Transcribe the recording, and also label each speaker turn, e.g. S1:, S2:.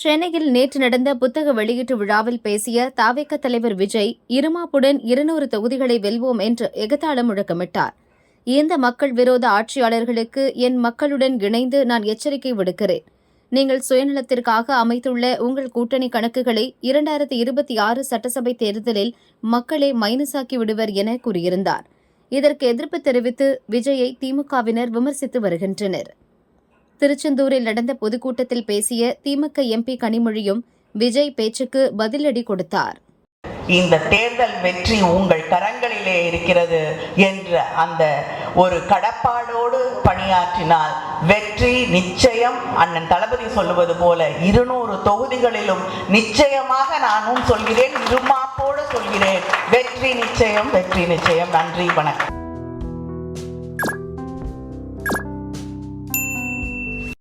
S1: சென்னையில் நேற்று நடந்த புத்தக வெளியீட்டு விழாவில் பேசிய தாவேக்க தலைவர் விஜய் இருமாப்புடன் இருநூறு தொகுதிகளை வெல்வோம் என்று எகத்தாளம் முழக்கமிட்டார். இந்த மக்கள் விரோத ஆட்சியாளர்களுக்கு என் மக்களுடன் இணைந்து நான் எச்சரிக்கை விடுக்கிறேன். நீங்கள் சுயநலத்திற்காக அமைத்துள்ள உங்கள் கூட்டணி கணக்குகளை இரண்டாயிரத்தி இருபத்தி ஆறு சட்டசபை தேர்தலில் மக்களே மைனஸாக்கி விடுவர் என கூறியிருந்தார். இதற்கு எதிர்ப்பு தெரிவித்து விஜயை திமுகவினர் விமர்சித்து வருகின்றனர். திருச்செந்தூரில் நடந்த பொதுக்கூட்டத்தில் பேசிய திமுக எம்பி கனிமொழியும் விஜய் பேச்சுக்கு பதிலடி கொடுத்தார்.
S2: இந்த தேர்தல் வெற்றி உங்கள் கரங்களிலே இருக்கிறது என்ற அந்த ஒரு கடப்பாடோடு பணியாற்றினால் வெற்றி நிச்சயம். அண்ணன் தளபதி சொல்லுவது போல இருநூறு தொகுதிகளிலும் நிச்சயமாக நானும் சொல்கிறேன் இருமாப்போடு சொல்கிறேன். வெற்றி நிச்சயம் வெற்றி நிச்சயம். நன்றி வணக்கம்.